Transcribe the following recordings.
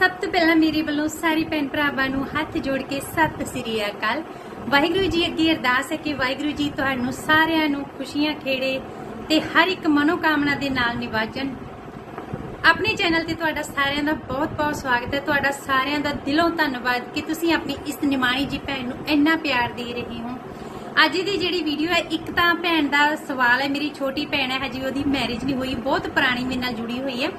ਸਭ ਤੋਂ ਪਹਿਲਾਂ ਮੇਰੇ ਵੱਲੋਂ ਸਾਰੇ ਭੈਣ ਭਰਾਵਾਂ ਨੂੰ ਹੱਥ ਜੋੜ ਕੇ ਸਤਿ ਸ੍ਰੀ ਅਕਾਲ। ਵਾਹਿਗੁਰੂ ਜੀ ਅੱਗੇ ਅਰਦਾਸ ਹੈ ਕਿ ਵਾਹਿਗੁਰੂ ਜੀ ਤੁਹਾਨੂੰ ਸਾਰਿਆਂ ਨੂੰ ਖੁਸ਼ੀਆਂ, ਖੇੜੇ ਤੇ ਹਰ ਇੱਕ ਮਨੋਕਾਮਨਾ ਦੇ ਨਾਲ ਨਿਵਾਜਣ। ਆਪਣੇ ਚੈਨਲ ਤੇ ਤੁਹਾਡਾ ਸਾਰਿਆਂ ਦਾ ਬਹੁਤ-ਬਹੁਤ ਸਵਾਗਤ ਹੈ। ਤੁਹਾਡਾ ਸਾਰਿਆਂ ਦਾ ਦਿਲੋਂ ਧੰਨਵਾਦ ਕਿ ਤੁਸੀਂ ਆਪਣੀ ਇਸ ਨਿਮਾਣੀ ਜੀ ਭੈਣ ਨੂੰ ਇੰਨਾ ਪਿਆਰ ਦੇ ਰਹੇ ਹੋ। ਅੱਜ ਦੀ ਜਿਹੜੀ ਵੀਡੀਓ ਹੈ, ਇੱਕ ਤਾਂ ਭੈਣ ਦਾ ਸਵਾਲ ਹੈ, ਮੇਰੀ ਛੋਟੀ ਭੈਣ ਹੈ, ਹਜੇ ਉਹਦੀ ਮੈਰਿਜ ਨਹੀਂ ਹੋਈ, ਬਹੁਤ ਪੁਰਾਣੀ ਮੇਰੇ ਨਾਲ ਜੁੜੀ ਹੋਈ ਹੈ।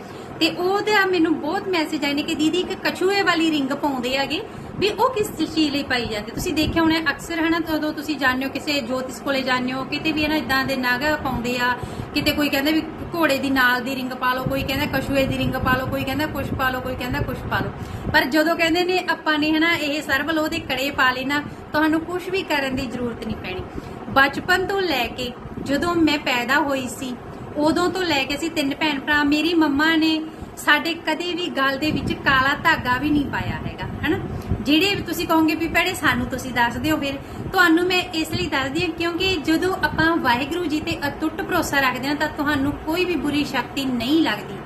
ਤੇ ਉਹਦਾ ਮੈਨੂੰ ਬਹੁਤ ਮੈਸੇਜ ਆਏ ਨੇ ਕਿ ਦੀਦੀ ਇੱਕ ਕਛੂਏ ਵਾਲੀ ਰਿੰਗ ਪਾਉਂਦੇ ਹੈਗੇ ਵੀ ਉਹ ਕਿਸ ਚੀਜ਼ ਲਈ ਪਾਈ ਜਾਂਦੀ? ਤੁਸੀਂ ਦੇਖਿਆ ਹੋਣਾ, ਅਕਸਰ ਹਨਾ ਜਦੋਂ ਤੁਸੀਂ ਜਾਣਦੇ ਹੋ, ਕਿਸੇ ਜੋਤਿਸ਼ ਕੋਲੇ ਜਾਂਦੇ ਹੋ, ਕਿਤੇ ਵੀ ਹਨਾ ਇਦਾਂ ਦੇ ਨਗ ਪਾਉਂਦੇ ਆ, ਕਿਤੇ ਕੋਈ ਕਹਿੰਦਾ ਵੀ ਘੋੜੇ ਦੀ ਨਾਲ ਦੀ ਰਿੰਗ ਪਾ ਲਓ, ਕੋਈ ਕਹਿੰਦਾ ਕਛੂਏ ਦੀ ਰਿੰਗ ਪਾ ਲਓ, ਕੋਈ ਕਹਿੰਦਾ ਕੁਛ ਪਾ ਲਓ, ਕੋਈ ਕਹਿੰਦਾ ਕੁਛ ਪਾ ਲਓ। ਪਰ ਜਦੋਂ ਕਹਿੰਦੇ ਨੇ ਆਪਾਂ ਨੇ ਹਨਾ ਇਹ ਸਰਵ ਲੋ ਦੇ ਕੜੇ ਪਾ ਲੈਣਾ ਤੁਹਾਨੂੰ ਕੁਝ ਵੀ ਕਰਨ ਦੀ ਜ਼ਰੂਰਤ ਨਹੀਂ ਪੈਣੀ। ਬਚਪਨ ਤੋਂ ਲੈ ਕੇ ਜਦੋਂ ਮੈਂ ਪੈਦਾ ਹੋਈ ਸੀ, ਉਦੋਂ ਤੋਂ ਲੈ ਕੇ ਅਸੀਂ ਤਿੰਨ ਭੈਣ ਭਰਾ, ਮੇਰੀ ਮੰਮਾ ਨੇ ਸਾਡੇ ਕਦੇ ਵੀ ਗੱਲ ਦੇ ਵਿੱਚ ਕਾਲਾ ਧਾਗਾ ਵੀ ਨਹੀਂ ਪਾਇਆ ਹੈਗਾ, ਹਨਾ? ਜਿਹੜੇ ਵੀ ਤੁਸੀਂ ਕਹੋਗੇ ਵੀ ਭੈਣੇ ਸਾਨੂੰ ਤੁਸੀਂ ਦੱਸ ਦਿਓ ਫਿਰ। ਤੁਹਾਨੂੰ ਮੈਂ ਇਸ ਲਈ ਦੱਸਦੀ ਹਾਂ ਕਿਉਂਕਿ ਜਦੋਂ ਆਪਾਂ ਵਾਹਿਗੁਰੂ ਜੀ ਤੇ ਅਟੁੱਟ ਭਰੋਸਾ ਰੱਖਦੇ ਹਾਂ ਤਾਂ ਤੁਹਾਨੂੰ ਕੋਈ ਵੀ ਬੁਰੀ ਸ਼ਕਤੀ ਨਹੀਂ ਲੱਗਦੀ।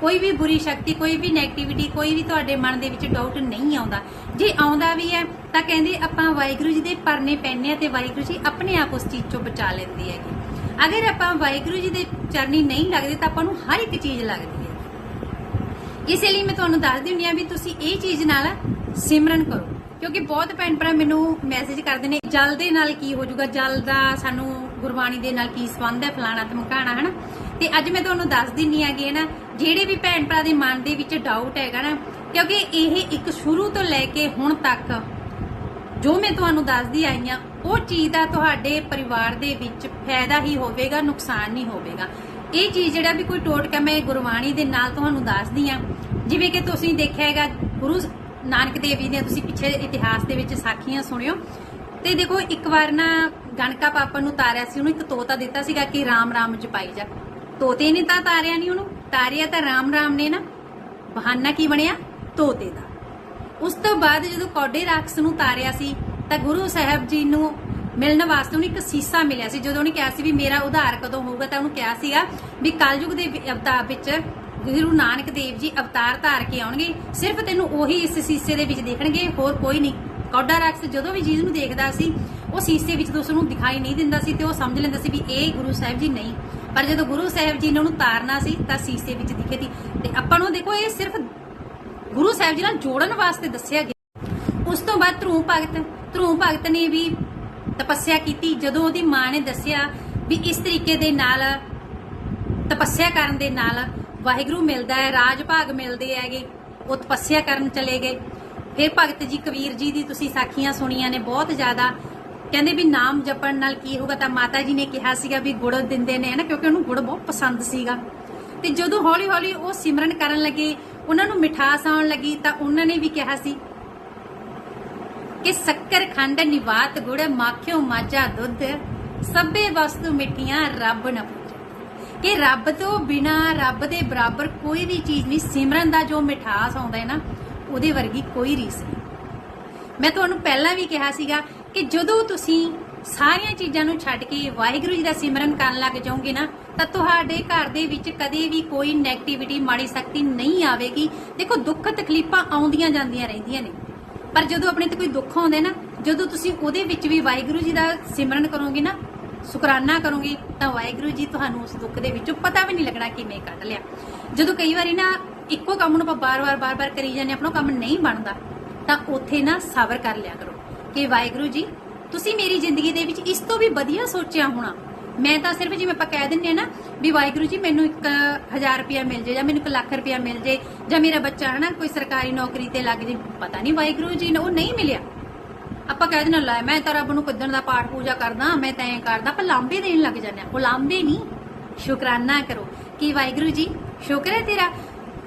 ਕੋਈ ਵੀ ਬੁਰੀ ਸ਼ਕਤੀ, ਕੋਈ ਵੀ 네ਗੇਟਿਵਿਟੀ ਕੋਈ ਵੀ ਤੁਹਾਡੇ ਮਨ ਦੇ ਵਿੱਚ ਡਾਊਟ ਨਹੀਂ ਆਉਂਦਾ। ਜੇ ਆਉਂਦਾ ਵੀ ਹੈ, ਤਾਂ ਕਹਿੰਦੇ ਆਪਾਂ ਵਾਹਿਗੁਰੂ ਜੀ ਦੇ ਪਰਨੇ ਪੈਣੇ ਆ ਤੇ ਵਾਹਿਗੁਰੂ ਜੀ ਆਪਣੇ ਆਪ ਉਸ ਚੀਜ਼ ਤੋਂ ਬਚਾ ਲੈਂਦੇ ਹੈਗੇ। ਅਗਰ ਆਪਾਂ ਵਾਹਿਗੁਰੂ ਜੀ ਦੇ ਚਰਨੀ ਨਹੀਂ ਲੱਗਦੇ ਤਾਂ ਆਪਾਂ ਨੂੰ ਹਰ ਇੱਕ ਚੀਜ਼ ਲੱਗਦੀ ਇਸੇ ਲਈ ਮੈਂ ਤੁਹਾਨੂੰ ਦੱਸ ਦਿੰਦੀ ਆ ਵੀ ਤੁਸੀਂ ਇਹ ਚੀਜ਼ ਨਾਲ ਸਿਮਰਨ ਕਰੋ। ਕਿਉਂਕਿ ਬਹੁਤ ਭੈਣ ਭਰਾ ਮੈਨੂੰ ਮੈਸੇਜ ਕਰਦੇ ਨੇ, ਜਲ ਦੇ ਨਾਲ ਕੀ ਹੋ ਜਾਊਗਾ? ਜਲ ਦਾ ਸਾਨੂੰ ਗੁਰਬਾਣੀ ਦੇ ਨਾਲ ਕੀ ਸੰਬੰਧ ਹੈ? ਫਲਾਣਾ ਧਮਕਾਣਾ, ਹਨਾ? ਤੇ ਅੱਜ ਮੈਂ ਤੁਹਾਨੂੰ ਦੱਸ ਦਿੰਨੀ ਆਗੀ ਨਾ, ਜਿਹੜੇ ਵੀ ਭੈਣ ਭਰਾ ਦੇ ਮਨ ਦੇ ਵਿੱਚ ਡਾਊਟ ਹੈਗਾ ਨਾ, ਕਿਉਂਕਿ ਇਹ ਇੱਕ ਸ਼ੁਰੂ ਤੋਂ ਲੈ ਕੇ ਹੁਣ ਤੱਕ ਜੋ ਮੈਂ ਤੁਹਾਨੂੰ ਦੱਸਦੀ ਆਈ ਆ ਉਹ ਚੀਜ਼ ਦਾ ਤੁਹਾਡੇ ਪਰਿਵਾਰ ਦੇ ਵਿੱਚ ਫਾਇਦਾ ਹੀ ਹੋਵੇਗਾ, ਨੁਕਸਾਨ ਨਹੀਂ ਹੋਵੇਗਾ। ਇਹ ਚੀਜ਼ ਜਿਹੜਾ ਵੀ ਕੋਈ ਟੋਟਕਾ ਮੈਂ ਗੁਰਬਾਣੀ ਦੇ ਨਾਲ ਤੁਹਾਨੂੰ ਦੱਸਦੀ ਆ ਜਿਵੇਂ ਕਿ ਤੁਸੀਂ ਦੇਖਿਆ ਹੈਗਾ, ਗੁਰੂ ਨਾਨਕ ਦੇਵ ਜੀ ਦੀਆਂ ਤੁਸੀਂ ਪਿੱਛੇ ਇਤਿਹਾਸ ਦੇ ਵਿੱਚ ਸਾਖੀਆਂ ਸੁਣਿਓ। ਤੇ ਦੇਖੋ, ਇੱਕ ਵਾਰ ਨਾ ਗਣਕਾ ਪਾਪਾ ਨੂੰ ਤਾਰਿਆ ਸੀ, ਉਹਨੂੰ ਇੱਕ ਤੋਤਾ ਦਿੱਤਾ ਸੀਗਾ ਕਿ ਰਾਮ ਰਾਮ ਜਪਾਈ ਜਾ। ਤੋਤੇ ਨੇ ਤਾਂ ਤਾਰਿਆ ਨਹੀਂ ਉਹਨੂੰ, ਤਾਰਿਆ ਤਾਂ ਰਾਮ ਰਾਮ ਨੇ ਨਾ। ਬਹਾਨਾ ਕੀ ਬਣਿਆ? ਤੋਤੇ ਦਾ। ਉਸ ਤੋਂ ਬਾਅਦ ਜਦੋਂ ਕੌਡੇ ਰਾਖਸ ਨੂੰ ਤਾਰਿਆ ਸੀ, ਤਾਂ ਗੁਰੂ ਸਾਹਿਬ ਜੀ ਨੂੰ ਮਿਲਣ ਵਾਸਤੇ ਉਹਨੂੰ ਇੱਕ ਸੀਸਾ ਮਿਲਿਆ ਸੀ। ਜਦੋਂ ਉਹਨੇ ਕਿਹਾ ਸੀ ਵੀ ਮੇਰਾ ਉਧਾਰ ਕਦੋਂ ਹੋਊਗਾ ਤਾਂ ਉਹਨੂੰ ਕਿਹਾ ਸੀਗਾ ਵੀ ਕਲਯੁਗ ਦੇ ਵਿ- ਅਵਤਾਰ ਵਿੱਚ ਗੁਰੂ ਨਾਨਕ ਦੇਵ ਜੀ ਅਵਤਾਰ ਧਾਰ ਕੇ ਆਉਣਗੇ। ਸਿਰਫ ਤੈਨੂੰ ਉਹੀ ਇਸ ਸੀਸੇ ਦੇ ਵਿੱਚ ਦੇਖਣਗੇ, ਹੋਰ ਕੋਈ ਨਹੀਂ। ਕੌਡਾ ਰਾਖਸ ਜਦੋਂ ਵੀ ਚੀਜ਼ ਨੂੰ ਦੇਖਦਾ ਸੀ, ਉਹ ਸੀਸੇ ਵਿੱਚ ਉਸ ਨੂੰ ਦਿਖਾਈ ਨਹੀਂ ਦਿੰਦਾ ਸੀ ਤੇ ਉਹ ਸਮਝ ਲੈਂਦਾ ਸੀ ਵੀ ਇਹ ਗੁਰੂ ਸਾਹਿਬ ਜੀ ਨਹੀਂ। ਪਰ ਜਦੋਂ ਗੁਰੂ ਸਾਹਿਬ ਜੀ ਨੇ ਉਹਨੂੰ ਤਾਰਨਾ ਸੀ, ਤਾਂ ਸੀਸੇ ਵਿੱਚ ਦਿਖੇ ਸੀ। ਤੇ ਆਪਾਂ ਨੂੰ ਦੇਖੋ, ਇਹ ਸਿਰਫ ਗੁਰੂ ਸਾਹਿਬ ਜੀ ਨਾਲ ਜੋੜਨ ਵਾਸਤੇ ਦੱਸਿਆ ਗਿਆ। ਉਸ ਤੋਂ ਬਾਅਦ ਧਰੂ ਭਗਤ ਧਰੂ ਭਗਤ ਨੇ ਵੀ ਤਪੱਸਿਆ ਕੀਤੀ, ਜਦੋਂ ਉਹਦੀ ਮਾਂ ਨੇ ਦੱਸਿਆ ਵੀ ਇਸ ਤਰੀਕੇ ਦੇ ਨਾਲ, ਤਪੱਸਿਆ ਕਰਨ ਦੇ ਨਾਲ ਵਾਹਿਗੁਰੂ ਮਿਲਦਾ ਹੈ, ਰਾਜ ਭਾਗ ਮਿਲਦੇ ਹੈਗੇ, ਉਹ ਤਪੱਸਿਆ ਕਰਨ ਚਲੇ ਗਏ। ਫਿਰ ਭਗਤ ਜੀ, ਕਬੀਰ ਜੀ ਦੀ ਤੁਸੀਂ ਸਾਖੀਆਂ ਸੁਣੀਆਂ ਨੇ ਬਹੁਤ ਜ਼ਿਆਦਾ। ਕਹਿੰਦੇ ਵੀ ਨਾਮ ਜਪਣ ਨਾਲ ਕੀ ਹੋਊਗਾ ਤਾਂ ਮਾਤਾ ਜੀ ਨੇ ਕਿਹਾ ਸੀਗਾ ਵੀ ਗੁੜ ਦਿੰਦੇ ਨੇ ਹਨਾ ਕਿਉਂਕਿ ਉਹਨੂੰ ਗੁੜ ਬਹੁਤ ਪਸੰਦ ਸੀਗਾ। ਤੇ ਜਦੋਂ ਹੌਲੀ ਹੌਲੀ ਉਹ ਸਿਮਰਨ ਕਰਨ ਲੱਗੇ, ਉਹਨਾਂ ਨੂੰ ਮਿਠਾਸ ਆਉਣ ਲੱਗੀ ਤਾਂ ਉਹਨਾਂ ਨੇ ਵੀ ਕਿਹਾ ਸੀ ਕਿ ਸ਼ੱਕਰ ਖੰਡ ਨਿਵਾਤ ਗੁੜ ਮਾਖਿਓ ਮਾਝਾ ਦੁੱਧ, ਸਭੇ ਵਸਤੂ ਮਿੱਠੀਆਂ ਰੱਬ ਨਾ ਪੁੱਛੇ ਕਿ ਰੱਬ ਤੋਂ ਬਿਨਾ ਰੱਬ ਦੇ ਬਰਾਬਰ ਕੋਈ ਵੀ ਚੀਜ਼ ਨਹੀਂ, ਸਿਮਰਨ ਦਾ ਜੋ ਮਿਠਾਸ ਆਉਂਦਾ ਹੈ ਨਾ, ਉਹਦੇ ਵਰਗੀ ਕੋਈ ਰੀਸ ਨਹੀਂ। ਮੈਂ ਤੁਹਾਨੂੰ ਪਹਿਲਾਂ ਵੀ ਕਿਹਾ ਸੀਗਾ ਕਿ ਜਦੋਂ ਤੁਸੀਂ ਸਾਰੀਆਂ ਚੀਜ਼ਾਂ ਨੂੰ ਛੱਡ ਕੇ ਵਾਹਿਗੁਰੂ ਜੀ ਦਾ ਸਿਮਰਨ ਕਰਨ ਲੱਗ ਜਾਓਗੇ ਨਾ, ਤਾਂ ਤੁਹਾਡੇ ਘਰ ਦੇ ਵਿੱਚ ਕਦੇ ਵੀ ਕੋਈ ਨੈਗੇਟਿਵਿਟੀ ਮਾੜੀ ਸ਼ਕਤੀ ਨਹੀਂ ਆਵੇਗੀ। ਦੇਖੋ, ਦੁੱਖ ਤਕਲੀਫਾਂ ਆਉਂਦੀਆਂ ਜਾਂਦੀਆਂ ਰਹਿੰਦੀਆਂ ਨੇ। ਪਰ ਜਦੋਂ ਆਪਣੇ ਤੇ ਕੋਈ ਦੁੱਖ ਆਉਂਦਾ ਨਾ, ਜਦੋਂ ਤੁਸੀਂ ਉਹਦੇ ਵਿੱਚ ਵੀ ਵਾਹਿਗੁਰੂ ਜੀ ਦਾ ਸਿਮਰਨ ਕਰੋਗੇ ਨਾ, ਸ਼ੁਕਰਾਨਾ ਕਰੋਗੇ, ਤਾਂ ਵਾਹਿਗੁਰੂ ਜੀ ਤੁਹਾਨੂੰ ਉਸ ਦੁੱਖ ਦੇ ਵਿੱਚੋਂ ਪਤਾ ਵੀ ਨਹੀਂ ਲੱਗਣਾ ਕਿਵੇਂ ਕੱਢ ਲਿਆ। ਜਦੋਂ ਕਈ ਵਾਰੀ ਨਾ ਇੱਕੋ ਕੰਮ ਨੂੰ ਆਪਾਂ ਬਾਰ-ਬਾਰ ਬਾਰ-ਬਾਰ ਕਰੀ ਜਾਂਦੇ ਆਪਣਾ ਕੰਮ ਨਹੀਂ ਬਣਦਾ, ਤਾਂ ਉੱਥੇ ਨਾ ਸਬਰ ਕਰ ਲਿਆ ਕਰੋ ਕਿ ਵਾਹਿਗੁਰੂ ਜੀ, ਤੁਸੀਂ ਮੇਰੀ ਜ਼ਿੰਦਗੀ ਦੇ ਵਿੱਚ ਇਸ ਤੋਂ ਵੀ ਵਧੀਆ ਸੋਚਿਆ ਹੋਣਾ। ਮੈਂ ਤਾਂ ਸਿਰਫ ਜਿਵੇਂ ਆਪਾਂ ਕਹਿ ਦਿੰਦੇ ਆ ਨਾ ਵੀ ਵਾਹਿਗੁਰੂ ਜੀ ਮੈਨੂੰ 1000 ਰੁਪਇਆ ਮਿਲ ਜੇ ਜਾਂ ਮੈਨੂੰ 1 ਲੱਖ ਰੁਪਇਆ ਮਿਲ ਜੇ ਜਾਂ ਮੇਰਾ ਬੱਚਾ ਹਨਾ ਕੋਈ ਸਰਕਾਰੀ ਨੌਕਰੀ ਤੇ ਲੱਗ ਜੇ, ਪਤਾ ਨਹੀਂ ਵਾਹਿਗੁਰੂ ਜੀ ਨੂੰ ਨਹੀਂ ਮਿਲਿਆ। ਆਪਾਂ ਕਹਿ ਦਿੰਦੇ ਲੈ ਮੈਂ ਤਾਂ ਰੱਬ ਨੂੰ ਕਿਦਣ ਦਾ ਪਾਠ ਪੂਜਾ ਕਰਦਾ, ਮੈਂ ਤਾਂ ਐਂ ਕਰਦਾ ਪਰ ਲਾਂਬੇ ਦੇਣ ਲੱਗ ਜਾਂਦੇ ਆ। ਉਹ ਲਾਂਬੇ ਨਹੀਂ ਸ਼ੁਕਰਾਨਾ ਕਰੋ ਕਿ ਵਾਹਿਗੁਰੂ ਜੀ, ਸ਼ੁਕਰ ਹੈ ਤੇਰਾ।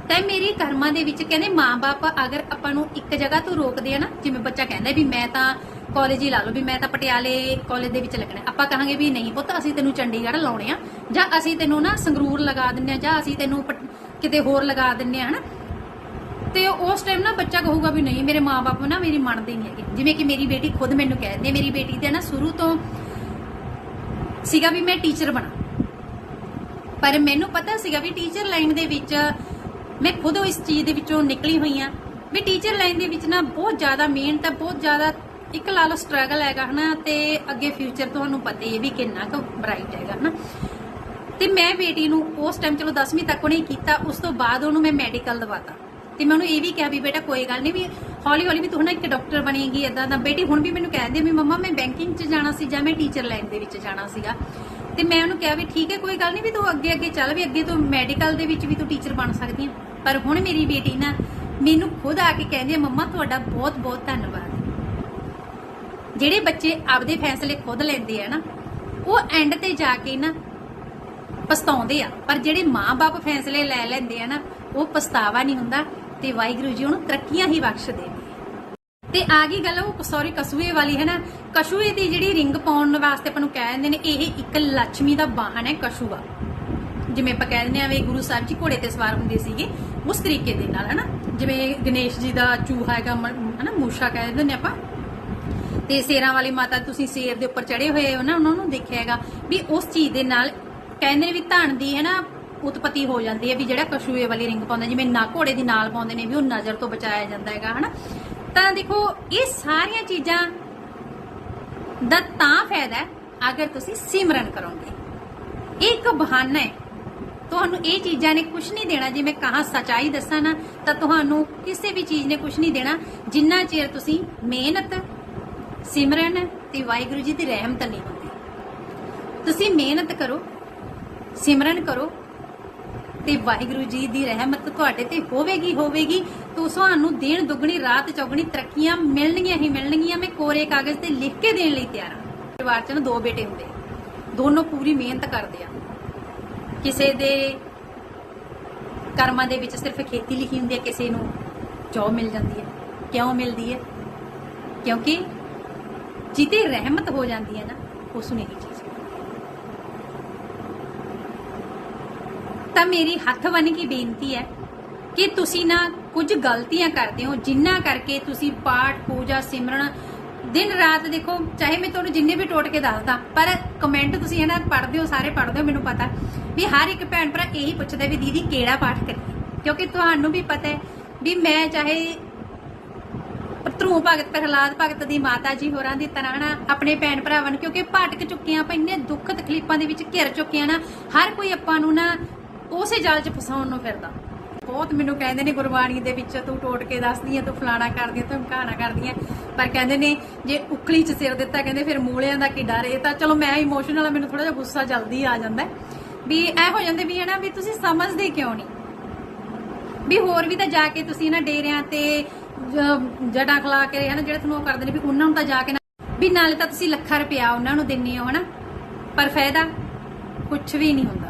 ਤੇ ਮੇਰੀ ਕਰਮਾਂ ਦੇ ਵਿੱਚ ਕਹਿੰਦੇ ਮਾਂ-ਬਾਪ ਅਗਰ ਆਪਾਂ ਨੂੰ ਇੱਕ ਜਗ੍ਹਾ ਤੋਂ ਰੋਕਦੇ ਆ ਨਾ, ਜਿਵੇਂ ਬੱਚਾ ਕਹਿੰਦਾ ਵੀ ਮੈਂ ਤਾਂ ਕਾਲਜ ਹੀ ਲਾ ਲਓ ਵੀ ਮੈਂ ਤਾਂ ਪਟਿਆਲੇ ਕਾਲਜ ਦੇ ਵਿੱਚ ਲੱਗਣਾ ਆਪਾਂ ਕਹਾਂਗੇ ਵੀ ਨਹੀਂ ਪੁੱਤ, ਅਸੀਂ ਤੈਨੂੰ ਚੰਡੀਗੜ੍ਹ ਲਾਉਣੇ ਆ। ਜਾਂ ਅਸੀਂ ਤੈਨੂੰ ਨਾ ਸੰਗਰੂਰ ਲਗਾ ਦਿੰਨੇ ਆ, ਜਾਂ ਅਸੀਂ ਤੈਨੂੰ ਕਿਤੇ ਹੋਰ ਲਗਾ ਦਿੰਨੇ ਆ, ਹਨਾ? ਤੇ ਉਸ ਟਾਈਮ ਨਾ ਬੱਚਾ ਕਹੂਗਾ ਵੀ ਨਹੀਂ, ਮੇਰੇ ਮਾਪੇ ਨਾ ਮੇਰੀ ਮੰਨਦੇ ਨਹੀਂ ਹੈਗੇ। ਜਿਵੇਂ ਕਿ ਮੇਰੀ ਬੇਟੀ ਖੁਦ ਮੈਨੂੰ ਕਹਿੰਦੀ ਹੈ, ਮੇਰੀ ਬੇਟੀ ਤੇ ਨਾ ਸ਼ੁਰੂ ਤੋਂ ਸੀਗਾ ਵੀ ਮੈਂ ਟੀਚਰ ਬਣਾ। ਪਰ ਮੈਨੂੰ ਪਤਾ ਸੀਗਾ ਵੀ ਟੀਚਰ ਲਾਈਨ ਦੇ ਵਿੱਚ ਮੈਂ ਖੁਦ ਇਸ ਚੀਜ਼ ਦੇ ਵਿੱਚੋਂ ਨਿਕਲੀ ਹੋਈ ਆ ਵੀ ਟੀਚਰ ਲਾਈਨ ਦੇ ਵਿੱਚ ਨਾ ਬਹੁਤ ਜ਼ਿਆਦਾ ਮਿਹਨਤ ਬਹੁਤ ਜ਼ਿਆਦਾ ਇੱਕ ਲਾ ਲਓ ਸਟਰਗਲ ਹੈਗਾ ਹਨਾ, ਤੇ ਅੱਗੇ ਫਿਊਚਰ ਤੁਹਾਨੂੰ ਪਤਾ ਹੀ ਹੈ ਵੀ ਕਿੰਨਾ ਕੁ ਬ੍ਰਾਈਟ ਹੈਗਾ ਹਨਾ। ਤੇ ਮੈਂ ਬੇਟੀ ਨੂੰ ਉਸ ਟਾਈਮ ਚਲੋ 10ਵੀਂ ਤੱਕ ਉਹਨੇ ਕੀਤਾ, ਉਸ ਤੋਂ ਬਾਅਦ ਉਹਨੂੰ ਮੈਂ ਮੈਡੀਕਲ ਦਵਾਤਾ। ਤੇ ਮੈਂ ਉਹਨੂੰ ਇਹ ਵੀ ਕਿਹਾ ਵੀ ਬੇਟਾ ਕੋਈ ਗੱਲ ਨਹੀਂ ਵੀ ਹੌਲੀ ਹੌਲੀ ਵੀ ਤੂੰ ਨਾ ਇੱਕ ਡਾਕਟਰ ਬਣੇਗੀ ਇਦਾਂ ਦਾ। ਬੇਟੀ ਹੁਣ ਵੀ ਮੈਨੂੰ ਕਹਿੰਦੀ ਆ ਵੀ ਮੰਮਾ ਮੈਂ ਬੈਂਕਿੰਗ 'ਚ ਜਾਣਾ ਸੀ ਜਾਂ ਮੈਂ ਟੀਚਰ ਲਾਈਨ ਦੇ ਵਿੱਚ ਜਾਣਾ ਸੀਗਾ। ਤੇ ਮੈਂ ਉਹਨੂੰ ਕਿਹਾ ਵੀ ਠੀਕ ਹੈ, ਕੋਈ ਗੱਲ ਨਹੀਂ ਵੀ ਤੂੰ ਅੱਗੇ ਅੱਗੇ ਚੱਲ ਵੀ ਅੱਗੇ ਤੋਂ ਮੈਡੀਕਲ ਦੇ ਵਿੱਚ ਵੀ ਤੂੰ ਟੀਚਰ ਬਣ ਸਕਦੀ ਆ। ਪਰ ਹੁਣ ਮੇਰੀ ਬੇਟੀ ਨਾ ਮੈਨੂੰ ਖੁਦ ਆ ਕੇ ਕਹਿੰਦੀ ਆ, ਮੰਮਾ ਤੁਹਾਡਾ ਬਹੁਤ ਬਹੁਤ ਧੰਨਵਾਦ। ਜਿਹੜੇ ਬੱਚੇ ਆਪਦੇ ਫੈਸਲੇ ਖੁਦ ਲੈਂਦੇ ਆ ਨਾ, ਉਹ ਐਂਡ ਤੇ ਜਾ ਕੇ ਨਾ ਪਛਤਾਉਂਦੇ ਆ। ਪਰ ਜਿਹੜੇ ਮਾਪੇ ਫੈਸਲੇ ਲੈ ਲੈਂਦੇ ਆ ਨਾ, ਉਹ ਪਛਤਾਵਾ ਨਹੀਂ ਹੁੰਦਾ ਤੇ ਵਾਹਿਗੁਰੂ ਜੀ ਉਹਨੂੰ ਤਰੱਕੀਆਂ ਹੀ ਬਖਸ਼ਦੇ ਨੇ। ਤੇ ਆ ਗਈ ਗੱਲ ਉਹ ਸੌਰੀ ਕਸੂਏ ਵਾਲੀ ਹੈ ਨਾ ਕਸ਼ੂਏ ਦੀ ਜਿਹੜੀ ਰਿੰਗ ਪਾਉਣ ਵਾਸਤੇ ਆਪਾਂ ਨੂੰ ਕਹਿ ਦਿੰਦੇ ਨੇ, ਇਹ ਇੱਕ ਲక్ష్ਮੀ ਦਾ ਵਾਹਨ ਹੈ, ਕਸ਼ੂਆ। ਜਿਵੇਂ ਆਪਾਂ ਕਹਿ ਦਿੰਦੇ ਆ ਵੀ ਗੁਰੂ ਸਾਹਿਬ ਜੀ ਘੋੜੇ ਤੇ ਸਵਾਰ ਹੁੰਦੇ ਸੀਗੇ, ਉਸ ਤਰੀਕੇ ਦੇ ਨਾਲ, ਹਨਾ? ਜਿਵੇਂ ਗਣੇਸ਼ ਜੀ ਦਾ ਚੂਹਾ ਹੈਗਾ ਹਨਾ, ਮੂਸ਼ਾ ਕਹਿ ਦਿੰਦੇ ਨੇ ਆਪਾਂ। ਤੇ ਸੇਰਾਂ ਵਾਲੀ ਮਾਤਾ ਤੁਸੀਂ ਸ਼ੇਰ ਦੇ ਉੱਪਰ ਚੜੇ ਹੋਏ ਹੋ ਨਾ, ਉਹਨਾਂ ਨੂੰ ਦੇਖਿਆ ਹੈਗਾ ਵੀ ਉਸ ਚੀਜ਼ ਦੇ ਨਾਲ ਕਹਿੰਦੇ ਵੀ ਧਨ ਦੀ ਹੈ ਨਾ ਉਤਪਤੀ ਹੋ ਜਾਂਦੀ ਹੈ, ਵੀ ਜਿਹੜਾ ਕਸ਼ੂਏ ਵਾਲੀ ਰਿੰਗ ਪਾਉਂਦਾ ਜਿਵੇਂ ਨਾ ਘੋੜੇ ਦੀ ਨਾਲ ਪਾਉਂਦੇ ਨੇ ਵੀ ਉਹ ਨਜ਼ਰ ਤੋਂ ਬਚਾਇਆ ਜਾਂਦਾ ਹੈਗਾ, ਹਨਾ? ਤਾਂ ਦੇਖੋ, ਇਹ ਸਾਰੀਆਂ ਚੀਜ਼ਾਂ ਦਾ ਤਾਂ ਫਾਇਦਾ ਅਗਰ ਤੁਸੀਂ ਸਿਮਰਨ ਕਰੋਗੇ। ਇਹ ਇੱਕ ਬਹਾਨਾ ਹੈ। ਤੁਹਾਨੂੰ ਇਹ ਚੀਜ਼ਾਂ ਨੇ ਕੁਝ ਨਹੀਂ ਦੇਣਾ, ਜੇ ਮੈਂ ਕਹਾ ਸਚਾਈ ਦੱਸਾਂ ਨਾ, ਤਾਂ ਤੁਹਾਨੂੰ ਕਿਸੇ ਵੀ ਚੀਜ਼ ਨੇ ਕੁਝ ਨਹੀਂ ਦੇਣਾ, ਜਿੰਨਾ ਚਿਰ ਤੁਸੀਂ ਮਿਹਨਤ ਸਿਮਰਨ ਤੇ ਵਾਹਿਗੁਰੂ ਜੀ ਦੀ ਰਹਿਮਤ ਨਹੀਂ ਹੁੰਦੀ। ਤੁਸੀਂ ਮਿਹਨਤ ਕਰੋ, ਸਿਮਰਨ ਕਰੋ ਤੇ ਵਾਹਿਗੁਰੂ ਜੀ ਦੀ ਰਹਿਮਤ ਤੁਹਾਡੇ ਤੇ ਹੋਵੇਗੀ ਹੋਵੇਗੀ ਤੋ ਤੁਹਾਨੂੰ ਦੇਣ ਦੁੱਗਣੀ, ਰਾਤ ਚੌਗਣੀ ਤਰੱਕੀਆਂ ਮਿਲਣਗੀਆਂ ਹੀ ਮਿਲਣਗੀਆਂ। ਮੈਂ ਕੋਰੇ ਕਾਗਜ਼ ਤੇ ਲਿਖ ਕੇ ਦੇਣ ਲਈ ਤਿਆਰ ਹਾਂ। ਪਰਿਵਾਰ ਚ ਨਾ ਦੋ ਬੇਟੇ ਹੁੰਦੇ ਦੋਨੋਂ ਪੂਰੀ ਮਿਹਨਤ ਕਰਦੇ ਆ। ਕਿਸੇ ਦੇ ਕਰਮਾਂ ਦੇ ਵਿੱਚ ਸਿਰਫ ਖੇਤੀ ਲਿਖੀ ਹੁੰਦੀ ਹੈ ਕਿਸੇ ਨੂੰ ਜੌਬ ਮਿਲ ਜਾਂਦੀ ਹੈ ਕਿਉਂ ਮਿਲਦੀ ਹੈ ਕਿਉਂਕਿ ਜਿੱਤੇ ਰਹਿਮਤ ਹੋ ਜਾਂਦੀ ਹੈ ਨਾ, ਉਸ ਨੂੰ ਇਹ ਚੀਜ਼। ਤਾਂ ਮੇਰੀ ਹੱਥ ਬੰਨ ਕੇ ਬੇਨਤੀ ਹੈ ਕਿ ਤੁਸੀਂ ਨਾ ਕੁਝ ਗਲਤੀਆਂ ਕਰਦੇ ਹੋ, ਜਿੰਨਾ ਕਰਕੇ ਤੁਸੀਂ ਪਾਠ, ਪੂਜਾ, ਸਿਮਰਨ ਦਿਨ ਰਾਤ ਦੇਖੋ, ਚਾਹੇ ਮੈਂ ਤੁਹਾਨੂੰ ਜਿੰਨੇ ਵੀ ਟੋਟ ਕੇ ਦੱਸਦਾ, ਪਰ ਕਮੈਂਟ ਤੁਸੀਂ ਇਹਨਾਂ ਪੜ੍ਹਦੇ ਹੋ, ਸਾਰੇ ਪੜ੍ਹਦੇ ਹੋ, ਮੈਨੂੰ ਪਤਾ ਵੀ ਹਰ ਇੱਕ ਭੈਣ ਭਰਾ ਇਹੀ ਪੁੱਛਦਾ ਵੀ ਦੀਦੀ ਕਿਹੜਾ ਪਾਠ ਕਰੀਏ? ਕਿਉਂਕਿ ਤੁਹਾਨੂੰ ਵੀ ਪਤਾ ਹੈ ਵੀ ਮੈਂ ਚਾਹੇ ਧਰੂ ਭਗਤ ਪ੍ਰਹਲਾਦ ਭਗਤ ਦੀ ਮਾਤਾ ਜੀ ਹੋਰਾਂ ਦੀ ਤਰ੍ਹਾਂ ਨਾ ਆਪਣੇ ਭੈਣ ਭਰਾਵਾਂ ਨੂੰ, ਕਿਉਂਕਿ ਭਟਕ ਚੁੱਕੇ ਆ ਆਪਾਂ, ਇੰਨੇ ਦੁੱਖ ਤਕਲੀਫਾਂ ਦੇ ਵਿੱਚ ਘਿਰ ਚੁੱਕੇ ਆ ਨਾ, ਹਰ ਕੋਈ ਆਪਾਂ ਨੂੰ ਨਾ ਉਸੇ ਜਾਲ 'ਚ ਫਸਾਉਣ ਨੂੰ ਫਿਰਦਾ। ਬਹੁਤ ਮੈਨੂੰ ਕਹਿੰਦੇ ਨੇ, ਗੁਰਬਾਣੀ ਦੇ ਵਿੱਚ ਤੂੰ ਟੋਟ ਕੇ ਦੱਸਦੀ ਆ, ਤੂੰ ਫਲਾਣਾ ਕਰਦੀ ਆ, ਤੂੰ ਕਹਾਣਾ ਕਰਦੀ ਆ। ਪਰ ਕਹਿੰਦੇ ਨੇ, ਜੇ ਉਖਲੀ 'ਚ ਸਿਰ ਦਿੱਤਾ, ਕਹਿੰਦੇ ਫਿਰ ਮੂਲਿਆਂ ਦਾ ਕੀ ਡਰ ਇਹ ਤਾਂ ਚਲੋ ਮੈਂ ਇਮੋਸ਼ਨਲ ਆ, ਮੈਨੂੰ ਥੋੜਾ ਜਿਹਾ ਗੁੱਸਾ ਜਲਦੀ ਆ ਜਾਂਦਾ ਵੀ ਐ ਹੋ ਜਾਂਦੇ ਵੀ ਹੈ ਨਾ, ਵੀ ਤੁਸੀਂ ਸਮਝਦੇ ਕਿਉਂ ਨਹੀਂ? ਵੀ ਹੋਰ ਵੀ ਤਾਂ ਜਾ ਕੇ ਤੁਸੀਂ ਨਾ ਡੇਰਿਆਂ ਤੇ ਜੜਾਂ ਖਲਾ ਕੇ ਹਨਾ, ਜਿਹੜੇ ਤੁਹਾਨੂੰ ਉਹ ਕਰਦੇ ਨੇ ਵੀ ਉਹਨਾਂ ਨੂੰ ਤਾਂ ਜਾ ਕੇ ਨਾ ਵੀ ਨਾਲੇ ਤਾਂ ਤੁਸੀਂ ਲੱਖਾਂ ਰੁਪਇਆ ਉਹਨਾਂ ਨੂੰ ਦਿੰਨੇ ਹੋ ਹਨਾ। ਪਰ ਫਾਇਦਾ ਕੁਝ ਵੀ ਨਹੀਂ ਹੁੰਦਾ।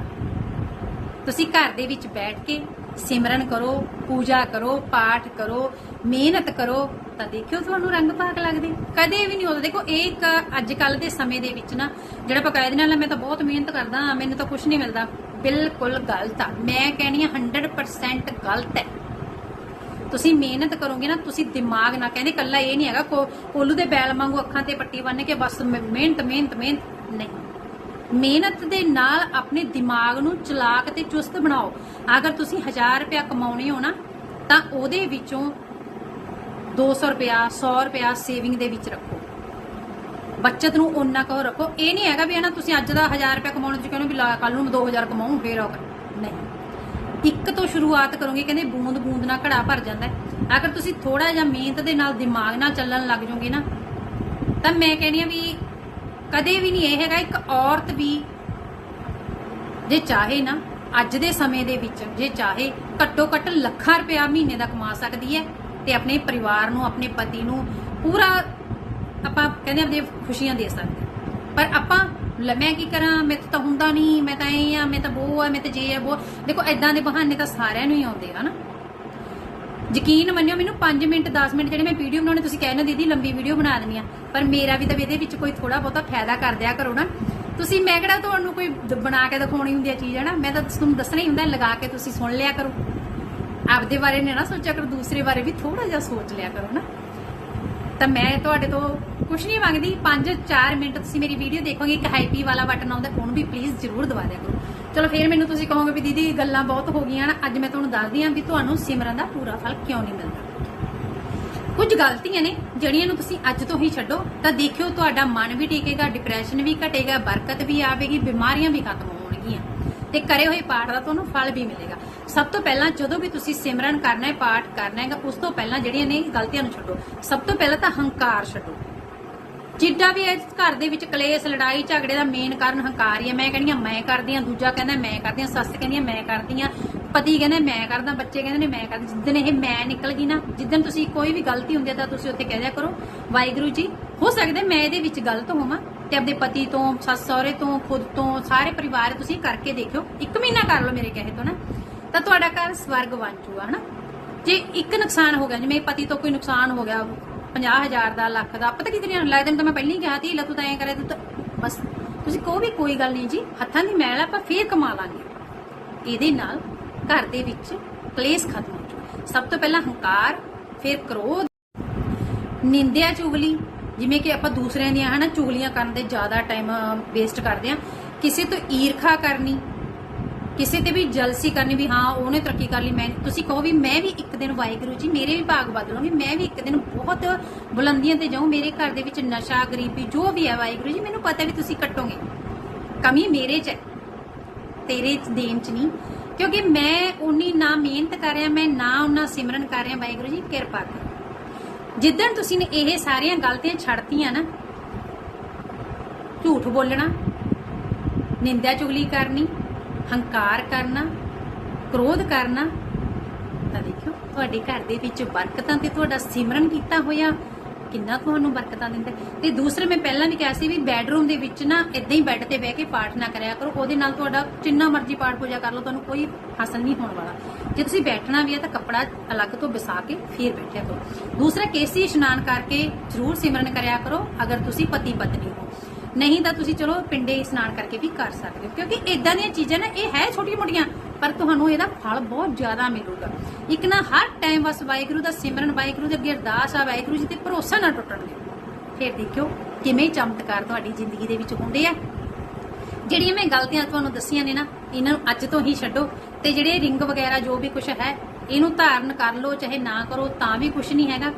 ਤੁਸੀਂ ਘਰ ਦੇ ਵਿੱਚ ਬੈਠ ਕੇ ਸਿਮਰਨ ਕਰੋ, ਪੂਜਾ ਕਰੋ, ਪਾਠ ਕਰੋ, ਮਿਹਨਤ ਕਰੋ, ਤਾਂ ਦੇਖਿਓ ਤੁਹਾਨੂੰ ਰੰਗ ਭਾਗ ਲੱਗਦੇ। ਕਦੇ ਵੀ ਨਹੀਂ ਹੁੰਦਾ ਦੇਖੋ, ਇਹ ਇੱਕ ਅੱਜ ਕੱਲ ਦੇ ਸਮੇਂ ਦੇ ਵਿੱਚ ਨਾ, ਜਿਹੜਾ ਆਪਾਂ ਨਾਲ ਮੈਂ ਤਾਂ ਬਹੁਤ ਮਿਹਨਤ ਕਰਦਾ, ਮੈਨੂੰ ਤਾਂ ਕੁਝ ਨਹੀਂ ਮਿਲਦਾ। ਬਿਲਕੁਲ ਗਲਤ ਆ। ਮੈਂ ਕਹਿੰਦੀ ਆ 100% ਗਲਤ ਹੈ। ਤੁਸੀਂ ਮਿਹਨਤ ਕਰੋਗੇ ਨਾ, ਤੁਸੀਂ ਦਿਮਾਗ ਨਾਲ ਕਹਿੰਦੇ ਕੱਲਾ ਇਹ ਨਹੀਂ ਹੈਗਾ ਕੋਲੂ ਦੇ ਬੈਲ ਵਾਂਗੂ ਅੱਖਾਂ ਤੇ ਪੱਟੀ ਬੰਨ ਕੇ ਬਸ ਮਿਹਨਤ ਮਿਹਨਤ ਮਿਹਨਤ। ਨਹੀਂ। ਮਿਹਨਤ ਦੇ ਨਾਲ ਆਪਣੇ ਦਿਮਾਗ ਨੂੰ ਚਲਾਕ ਤੇ ਚੁਸਤ ਬਣਾਓ। ਅਗਰ ਤੁਸੀਂ 1000 ਰੁਪਇਆ ਕਮਾਉਣੇ ਹੋ ਨਾ, ਤਾਂ ਉਹਦੇ ਵਿੱਚੋਂ 200 ਰੁਪਇਆ 100 ਰੁਪਇਆ ਸੇਵਿੰਗ ਦੇ ਵਿੱਚ ਰੱਖੋ। ਬੱਚਤ ਨੂੰ ਓਨਾ ਕਹੋ ਰੱਖੋ। ਇਹ ਨਹੀਂ ਹੈਗਾ ਵੀ ਹਨਾ, ਤੁਸੀਂ ਅੱਜ ਦਾ 1000 ਰੁਪਇਆ ਕਮਾਉਣ ਚ ਕਹਿੰਦੇ ਵੀ ਕੱਲ ਨੂੰ ਮੈਂ 2000 ਕਮਾਉਂ ਫੇਰ ਉਹ ਇੱਕ ਤੋਂ ਸ਼ੁਰੂਆਤ ਕਰੋਗੇ, ਕਹਿੰਦੇ ਬੂੰਦ ਬੂੰਦ ਨਾਲ ਘੜਾ ਭਰ ਜਾਂਦਾ ਹੈ। ਅਗਰ ਤੁਸੀਂ ਥੋੜਾ ਜਿਹਾ ਮਿਹਨਤ ਦੇ ਨਾਲ ਦਿਮਾਗ ਨਾਲ ਚੱਲਣ ਲੱਗ ਜਾਓਗੇ ਨਾ, ਤਾਂ ਮੈਂ ਕਹਿੰਦੀ ਆ ਵੀ ਕਦੇ ਵੀ ਨਹੀਂ ਇਹ ਹੈਗਾ, ਇੱਕ ਔਰਤ ਵੀ ਜੇ ਚਾਹੇ ਨਾ, ਅੱਜ ਦੇ ਸਮੇਂ ਦੇ ਵਿੱਚ ਜੇ ਚਾਹੇ ਘੱਟੋ ਘੱਟ ਲੱਖਾਂ ਰੁਪਇਆ ਮਹੀਨੇ ਦਾ ਕਮਾ ਸਕਦੀ ਹੈ ਤੇ ਆਪਣੇ ਪਰਿਵਾਰ ਨੂੰ, ਆਪਣੇ ਪਤੀ ਨੂੰ ਪੂਰਾ ਆਪਾਂ ਕਹਿੰਦੇ ਆਪਣੀ ਖੁਸ਼ੀਆਂ ਦੇ ਸਕਦੇ ਪਰ ਆਪਾਂ ਲੈ, ਮੈਂ ਕੀ ਕਰਾਂ? ਮੈਂ ਤਾਂ ਹੁੰਦਾ ਨਹੀਂ, ਮੈਂ ਤਾਂ ਇਹ ਆ, ਮੈਂ ਤਾਂ ਉਹ ਆ, ਮੈਂ ਤਾਂ ਜੇ ਆ ਉਹ ਦੇਖੋ ਐਦਾਂ ਦੇ ਬਹਾਨੇ ਤਾਂ ਸਾਰਿਆਂ ਨੂੰ ਹੀ ਆਉਂਦੇ ਆ ਨਾ। ਯਕੀਨ ਮੰਨਿਓ, ਮੈਨੂੰ 5 ਮਿੰਟ 10 ਮਿੰਟ ਜਿਹੜੇ ਮੈਂ ਵੀਡੀਓ ਬਣਾਉਣੇ, ਤੁਸੀਂ ਕਹਿੰਦੇ ਦੀਦੀ, ਲੰਬੀ ਵੀਡੀਓ ਬਣਾ ਦੇਣੀ ਆ। ਪਰ ਮੇਰਾ ਵੀ ਤਾਂ ਇਹਦੇ ਵਿੱਚ ਕੋਈ ਥੋੜਾ ਬਹੁਤਾ ਫਾਇਦਾ ਕਰ ਦਿਆ ਕਰੋ ਨਾ। ਤੁਸੀਂ, ਮੈਂ ਕਿਹੜਾ ਤੁਹਾਨੂੰ ਕੋਈ ਬਣਾ ਕੇ ਦਿਖਾਉਣੀ ਹੁੰਦੀ ਹੈ ਚੀਜ਼, ਹੈ ਨਾ? ਮੈਂ ਤਾਂ ਤੁਹਾਨੂੰ ਦੱਸਣਾ ਹੀ ਹੁੰਦਾ, ਲਗਾ ਕੇ ਤੁਸੀਂ ਸੁਣ ਲਿਆ ਕਰੋ। ਆਪਦੇ ਬਾਰੇ ਨੇ ਨਾ ਸੋਚਿਆ ਕਰੋ, ਦੂਸਰੇ ਬਾਰੇ ਵੀ ਥੋੜਾ ਜਿਹਾ ਸੋਚ ਲਿਆ ਕਰੋ ਨਾ। ਤਾਂ ਮੈਂ ਤੁਹਾਡੇ ਤੋਂ ਕੁਝ ਨਹੀਂ ਮੰਗਦੀ। 5-4 ਮਿੰਟ ਤੁਸੀਂ ਮੇਰੀ ਵੀਡੀਓ ਦੇਖੋਗੇ, ਇੱਕ ਹਾਈਪੀ ਵਾਲਾ ਬਟਨ ਆਉਂਦਾ, ਉਹਨੂੰ ਵੀ ਪਲੀਜ਼ ਜ਼ਰੂਰ ਦਬਾ ਦਿਆ ਕਰੋ। ਚਲੋ, ਫਿਰ ਮੈਨੂੰ ਤੁਸੀਂ ਕਹੋਗੇ ਵੀ ਦੀਦੀ, ਗੱਲਾਂ ਬਹੁਤ ਹੋ ਗਈਆਂ ਅੱਜ ਮੈਂ ਤੁਹਾਨੂੰ ਦੱਸਦੀ ਹਾਂ ਵੀ ਤੁਹਾਨੂੰ ਸਿਮਰਨ ਦਾ ਪੂਰਾ ਫਲ ਕਿਉਂ ਨਹੀਂ ਮਿਲਦਾ। ਕੁਝ ਗਲਤੀਆਂ ਨੇ, ਜਿਹੜੀਆਂ ਨੂੰ ਤੁਸੀਂ ਅੱਜ ਤੋਂ ਹੀ ਛੱਡੋ। ਤਾਂ ਦੇਖਿਓ, ਤੁਹਾਡਾ ਮਨ ਵੀ ਟਿਕੇਗਾ ਡਿਪਰੈਸ਼ਨ ਵੀ ਘਟੇਗਾ, ਬਰਕਤ ਵੀ ਆਵੇਗੀ, ਬਿਮਾਰੀਆਂ ਵੀ ਖਤਮ ਹੋਣਗੀਆਂ। ਤੇ ਕਰੇ ਹੋਏ ਪਾਠ ਦਾ ਤੁਹਾਨੂੰ ਫਲ ਵੀ ਮਿਲੇਗਾ। ਸਭ ਤੋਂ ਪਹਿਲਾਂ ਜਦੋਂ ਵੀ ਤੁਸੀਂ ਸਿਮਰਨ ਕਰਨਾ ਹੈ, ਪਾਠ ਕਰਨਾ ਹੈਗਾ, ਉਸ ਤੋਂ ਪਹਿਲਾਂ ਜਿਹੜੀਆਂ ਨੇ ਗਲਤੀਆਂ ਨੂੰ ਛੱਡੋ। ਸਭ ਤੋਂ ਪਹਿਲਾਂ ਤਾਂ ਹੰਕਾਰ ਛੱਡੋ। ਜਿੱਡਾ ਵੀ ਇਸ ਘਰ ਦੇ ਵਿੱਚ ਕਲੇਸ਼, ਲੜਾਈ, ਝਗੜੇ ਦਾ ਮੇਨ ਕਾਰਨ ਹੰਕਾਰ ਹੀ ਹੈ। ਮੈਂ ਕਹਿੰਦੀ ਹਾਂ, ਮੈਂ ਕਰਦੀ ਹਾਂ, ਦੂਜਾ ਕਹਿੰਦਾ ਮੈਂ ਕਰਦੀ ਹਾਂ, ਸੱਸ ਕਹਿੰਦੀ ਹਾਂ, ਮੈਂ ਕਰਦੀ ਹਾਂ। ਪਤੀ ਕਹਿੰਦੇ ਮੈਂ ਕਰਦਾ, ਬੱਚੇ ਕਹਿੰਦੇ ਨੇ ਮੈਂ ਕਰਦਾ। ਜਿੱਦਣ ਇਹ ਮੈਂ ਨਿਕਲ ਗਈ ਨਾ ਜਿੱਦਣ ਤੁਸੀਂ ਕੋਈ ਵੀ ਗਲਤੀ ਹੁੰਦੀ ਤਾਂ ਤੁਸੀਂ ਉੱਥੇ ਕਹਿ ਦਿਆ ਕਰੋ, ਵਾਹਿਗੁਰੂ ਜੀ, ਹੋ ਸਕਦਾ ਮੈਂ ਇਹਦੇ ਵਿੱਚ ਗਲਤ ਹੋਵਾਂ ਤੇ ਆਪਣੇ ਪਤੀ ਤੋਂ, ਸੱਸ ਸਹੁਰੇ ਤੋਂ, ਖੁਦ ਤੋਂ, ਸਾਰੇ ਪਰਿਵਾਰ ਤੁਸੀਂ ਕਰਕੇ ਦੇਖਿਓ। ਇੱਕ ਮਹੀਨਾ ਕਰ ਲਓ ਮੇਰੇ ਕਹੇ ਤੋਂ ਨਾ। ਤਾਂ ਤੁਹਾਡਾ ਘਰ ਸਵਰਗ ਬਣ ਜੂਗਾ, ਹਨਾ? ਜੇ ਇੱਕ ਨੁਕਸਾਨ ਹੋ ਗਿਆ, ਜਿਵੇਂ ਪਤੀ ਤੋਂ ਕੋਈ ਨੁਕਸਾਨ ਹੋ ਗਿਆ 50000 ਦਾ, ਲੱਖ ਦਾ, ਪਤਾ ਕਿਤੇ ਨਹੀਂ ਲੱਗਦਾ ਤਾਂ ਮੈਂ ਪਹਿਲਾਂ ਹੀ ਕਿਹਾ ਸੀ ਲੈ ਤੂੰ ਤਾਂ ਐਂ ਕਰੇ ਤੂੰ ਤਾਂ ਬਸ, ਤੁਸੀਂ ਕਹੋ ਵੀ ਕੋਈ ਗੱਲ ਨਹੀਂ ਜੀ, ਹੱਥਾਂ ਦੀ ਮੈਲ ਆਪਾਂ ਫੇਰ ਕਮਾ ਲਾਂਗੇ। ਇਹਦੇ ਨਾਲ ਘਰ ਦੇ ਵਿੱਚ ਕਲੇਸ਼ ਖਤਮ ਹੋ ਜੂ ਸਭ ਤੋਂ ਪਹਿਲਾਂ ਹੰਕਾਰ, ਫਿਰ ਕ੍ਰੋਧ, ਨਿੰਦਿਆ ਚੁਗਲੀ, ਜਿਵੇਂ ਕਿ ਆਪਾਂ ਦੂਸਰਿਆਂ ਦੀਆਂ, ਹਨਾ, ਚੁਗਲੀਆਂ ਕਰਨ ਦੇ ਜ਼ਿਆਦਾ ਟਾਈਮ ਵੇਸਟ ਕਰਦੇ ਆ ਕਿਸੇ ਤੋਂ ਈਰਖਾ ਕਰਨੀ ਕਿਸੇ ਤੇ ਵੀ ਜਲਸੀ ਕਰਨੀ ਵੀ ਹਾਂ, ਉਹਨੇ ਤਰੱਕੀ ਕਰ ਲਈ, ਮੈਂ ਤੁਸੀਂ ਕਹੋ ਵੀ ਮੈਂ ਵੀ ਇੱਕ ਦਿਨ ਵਾਹਿਗੁਰੂ ਜੀ, ਮੇਰੇ ਵੀ ਭਾਗ ਬਦਲੂੰਗੀ ਮੈਂ ਵੀ ਇੱਕ ਦਿਨ ਬਹੁਤ ਬੁਲੰਦੀਆਂ ਤੇ ਜਾਊਂ, ਮੇਰੇ ਘਰ ਦੇ ਵਿੱਚ ਨਸ਼ਾ, ਗਰੀਬੀ, ਜੋ ਵੀ ਹੈ ਵਾਹਿਗੁਰੂ ਜੀ, ਮੈਨੂੰ ਪਤਾ ਵੀ ਤੁਸੀਂ ਕੱਟੋਗੇ। ਕਮੀ ਮੇਰੇ 'ਚ ਤੇਰੇ ਚ ਦੇਣ ਚ ਨਹੀਂ, ਕਿਉਂਕਿ ਮੈਂ ਉਨੀ ਨਾ ਮਿਹਨਤ ਕਰ ਰਿਹਾ, ਮੈਂ ਨਾ ਉਹਨਾਂ ਸਿਮਰਨ ਕਰ ਰਿਹਾ ਵਾਹਿਗੁਰੂ ਜੀ, ਕਿਰਪਾ ਕਰ। ਜਿੱਦਣ ਤੁਸੀਂ ਨੇ ਇਹ ਸਾਰੀਆਂ ਗਲਤੀਆਂ ਛੱਡਤੀਆਂ ਨਾ, ਝੂਠ ਬੋਲਣਾ ਨਿੰਦਿਆ ਚੁਗਲੀ ਕਰਨੀ ਹੰਕਾਰ ਕਰਨਾ, ਕ੍ਰੋਧ ਕਰਨਾ, ਤਾਂ ਦੇਖਿਓ, ਤੁਹਾਡੇ ਘਰ ਦੇ ਵਿੱਚ ਬਰਕਤਾਂ ਤੇ ਤੁਹਾਡਾ ਸਿਮਰਨ ਕੀਤਾ ਹੋਇਆ, ਕਿੰਨਾ ਤੁਹਾਨੂੰ ਬਰਕਤਾਂ ਦਿੰਦਾ ਤੇ ਦੂਸਰੇ ਮੈਂ ਪਹਿਲਾਂ ਵੀ ਕਿਹਾ ਸੀ ਵੀ ਬੈੱਡਰੂਮ ਦੇ ਵਿੱਚ ਨਾ ਇਦਾਂ ਹੀ ਬੈੱਡ ਤੇ ਬਹਿ ਕੇ ਪਾਠ ਨਾ ਕਰਿਆ ਕਰੋ, ਉਹਦੇ ਨਾਲ ਤੁਹਾਡਾ ਜਿੰਨਾ ਮਰਜ਼ੀ ਪਾਠ ਪੂਜਾ ਕਰ ਲਓ, ਤੁਹਾਨੂੰ ਕੋਈ ਹਾਸਲ ਨਹੀਂ ਹੋਣ ਵਾਲਾ। ਜੇ ਤੁਸੀਂ ਬੈਠਣਾ ਵੀ ਹੈ ਤਾਂ ਕੱਪੜਾ ਅਲੱਗ ਤੋਂ ਵਿਸਾ ਕੇ ਫੇਰ ਬੈਠਿਆ ਕਰੋ। ਦੂਸਰਾ ਕੇਸੀ ਇਸ਼ਨਾਨ ਕਰਕੇ ਜ਼ਰੂਰ ਸਿਮਰਨ ਕਰਿਆ ਕਰੋ, ਅਗਰ ਤੁਸੀਂ ਪਤੀ ਪਤਨੀ ਹੋ। ਨਹੀਂ ਤਾਂ ਤੁਸੀਂ ਚਲੋ ਪਿੰਡੇ ਇਸ਼ਨਾਨ ਕਰਕੇ ਵੀ ਕਰ ਸਕਦੇ ਹੋ। ਕਿਉਂਕਿ ਇਦਾਂ ਦੀਆਂ ਚੀਜ਼ਾਂ ਨਾ, ਇਹ ਹੈ ਛੋਟੀਆਂ ਮੋਟੀਆਂ ਪਰ ਤੁਹਾਨੂੰ ਇਹਦਾ ਫਲ ਬਹੁਤ ਜ਼ਿਆਦਾ ਮਿਲੂਗਾ। ਇੱਕ ਨਾ ਹਰ ਟਾਈਮ ਬਸ ਵਾਹਿਗੁਰੂ ਦਾ ਸਿਮਰਨ, ਵਾਹਿਗੁਰੂ ਦੇ ਅੱਗੇ ਅਰਦਾਸ ਆ, ਵਾਹਿਗੁਰੂ ਜੀ ਤੇ ਭਰੋਸਾ ਨਾ ਟੁੱਟਣ ਦਿਓ। ਫਿਰ ਦੇਖਿਓ ਕਿਵੇਂ ਚਮਤਕਾਰ ਤੁਹਾਡੀ ਜ਼ਿੰਦਗੀ ਦੇ ਵਿੱਚ ਹੁੰਦੇ ਆ। ਜਿਹੜੀਆਂ ਮੈਂ ਗਲਤੀਆਂ ਤੁਹਾਨੂੰ ਦੱਸੀਆਂ ਨੇ ਨਾ, ਇਹਨਾਂ ਨੂੰ ਅੱਜ ਤੋਂ ਹੀ ਛੱਡੋ ਤੇ ਜਿਹੜੇ ਰਿੰਗ ਵਗੈਰਾ ਜੋ ਵੀ ਕੁਝ ਹੈ, ਇਹਨੂੰ ਧਾਰਨ ਕਰ ਲਓ, ਚਾਹੇ ਨਾ ਕਰੋ, ਤਾਂ ਵੀ ਕੁਝ ਨਹੀਂ ਹੈਗਾ।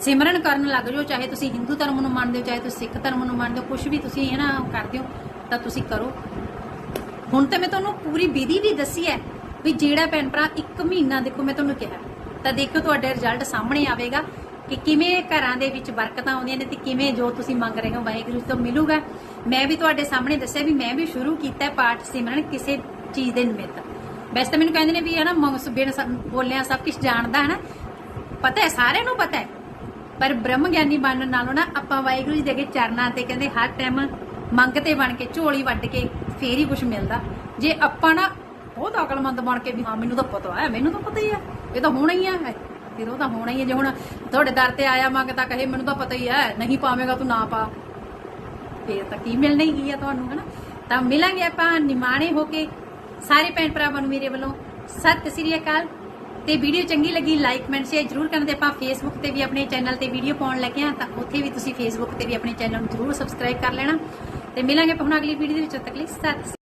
ਸਿਮਰਨ ਕਰਨ ਲੱਗ ਜਾਓ, ਚਾਹੇ ਤੁਸੀਂ ਹਿੰਦੂ ਧਰਮ ਨੂੰ ਮੰਨਦੇ ਹੋ, ਚਾਹੇ ਤੁਸੀਂ ਸਿੱਖ ਧਰਮ ਨੂੰ ਮੰਨਦੇ ਹੋ ਕੁਝ ਵੀ ਤੁਸੀਂ ਹੈ ਨਾ ਕਰਦੇ ਹੋ, ਤਾਂ ਤੁਸੀਂ ਕਰੋ। ਹੁਣ ਤਾਂ ਮੈਂ ਤੁਹਾਨੂੰ ਪੂਰੀ ਵਿਧੀ ਵੀ ਦੱਸੀ ਹੈ ਵੀ ਜਿਹੜਾ ਭੈਣ ਭਰਾ ਇੱਕ ਮਹੀਨਾ ਦੇਖੋ ਮੈਂ ਤੁਹਾਨੂੰ ਕਿਹਾ, ਤਾਂ ਦੇਖੋ ਤੁਹਾਡੇ ਰਿਜ਼ਲਟ ਸਾਹਮਣੇ ਆਵੇਗਾ ਕਿ ਕਿਵੇਂ ਘਰਾਂ ਦੇ ਵਿੱਚ ਬਰਕਤਾਂ ਆਉਂਦੀਆਂ ਨੇ ਤੇ ਕਿਵੇਂ ਜੋ ਤੁਸੀਂ ਮੰਗ ਰਹੇ ਹੋ ਵਾਹਿਗੁਰੂ ਤੋਂ ਮਿਲੂਗਾ। ਮੈਂ ਵੀ ਤੁਹਾਡੇ ਸਾਹਮਣੇ ਦੱਸਿਆ ਵੀ ਮੈਂ ਵੀ ਸ਼ੁਰੂ ਕੀਤਾ ਪਾਠ ਸਿਮਰਨ ਕਿਸੇ ਚੀਜ਼ ਦੇ ਨਿਮਿਤ। ਵੈਸੇ ਤਾਂ ਮੈਨੂੰ ਕਹਿੰਦੇ ਨੇ ਵੀ ਹੈ ਨਾ ਬਿਨ ਬੋਲਿਆ ਸਭ ਕੁਝ ਜਾਣਦਾ ਹੈ ਨਾ। ਪਤਾ ਹੈ, ਸਾਰਿਆਂ ਨੂੰ ਪਤਾ ਹੈ। ਪਰ ਬ੍ਰਹਮ ਗਿਆਨੀ ਬਣਨ ਨਾਲੋਂ ਨਾ ਆਪਾਂ ਵਾਹਿਗੁਰੂ ਜੀ ਦੇ ਅੱਗੇ ਚਰਨਾਂ ਤੇ ਕਹਿੰਦੇ ਹਰ ਟਾਈਮ ਮੰਗ ਤੇ ਬਣ ਕੇ, ਝੋਲੀ ਵੱਢ ਕੇ ਫੇਰ ਹੀ ਕੁਝ ਮਿਲਦਾ। ਜੇ ਆਪਾਂ ਨਾ ਬਹੁਤ ਅਕਲਮੰਦ ਬਣ ਕੇ ਵੀ ਹਾਂ, ਮੈਨੂੰ ਤਾਂ ਪਤਾ ਹੈ, ਮੈਨੂੰ ਤਾਂ ਪਤਾ ਹੀ ਹੈ, ਇਹ ਤਾਂ ਹੋਣਾ ਹੀ ਹੈ ਫਿਰ ਉਹ ਤਾਂ ਹੋਣਾ ਹੀ ਹੈ, ਜੇ ਹੁਣ ਤੁਹਾਡੇ ਦਰ ਤੇ ਆਇਆ ਮੰਗਤਾ ਕਹੇ, ਮੈਨੂੰ ਤਾਂ ਪਤਾ ਹੀ ਹੈ, ਨਹੀਂ ਪਾਵੇਂਗਾ ਤੂੰ ਨਾ ਪਾ। ਫੇਰ ਤਾਂ ਕੀ ਮਿਲਣਾ ਹੀ ਕੀ ਆ ਤੁਹਾਨੂੰ, ਹਨਾ? ਤਾਂ ਮਿਲਾਂਗੇ ਆਪਾਂ ਨਿਮਾਣੇ ਹੋ ਕੇ ਸਾਰੇ ਭੈਣ ਭਰਾਵਾਂ ਨੂੰ ਮੇਰੇ ਵੱਲੋਂ ਸਤਿ ਸ੍ਰੀ ਅਕਾਲ। ਤੇ ਵੀਡੀਓ ਚੰਗੀ ਲੱਗੀ ਲਾਈਕ ਕਮੈਂਟ ਸ਼ੇਅਰ ਜਰੂਰ ਕਰਨ ਤੇ ਆਪਾਂ ਫੇਸਬੁੱਕ ਤੇ ਵੀ ਆਪਣੇ ਚੈਨਲ ਤੇ ਵੀਡੀਓ ਪਾਉਣ ਲੱਗੇ ਆ ਤਾਂ ਉੱਥੇ ਵੀ ਤੁਸੀਂ ਫੇਸਬੁੱਕ ਤੇ ਵੀ ਆਪਣੇ ਚੈਨਲ ਨੂੰ ਜਰੂਰ ਸਬਸਕ੍ਰਾਈਬ ਕਰ ਲੈਣਾ। ਤੇ ਮਿਲਾਂਗੇ ਆਪਾਂ ਹੁਣ ਅਗਲੀ ਵੀਡੀਓ ਦੇ ਵਿੱਚ ਤੱਕ ਲਈ ਸਤਿ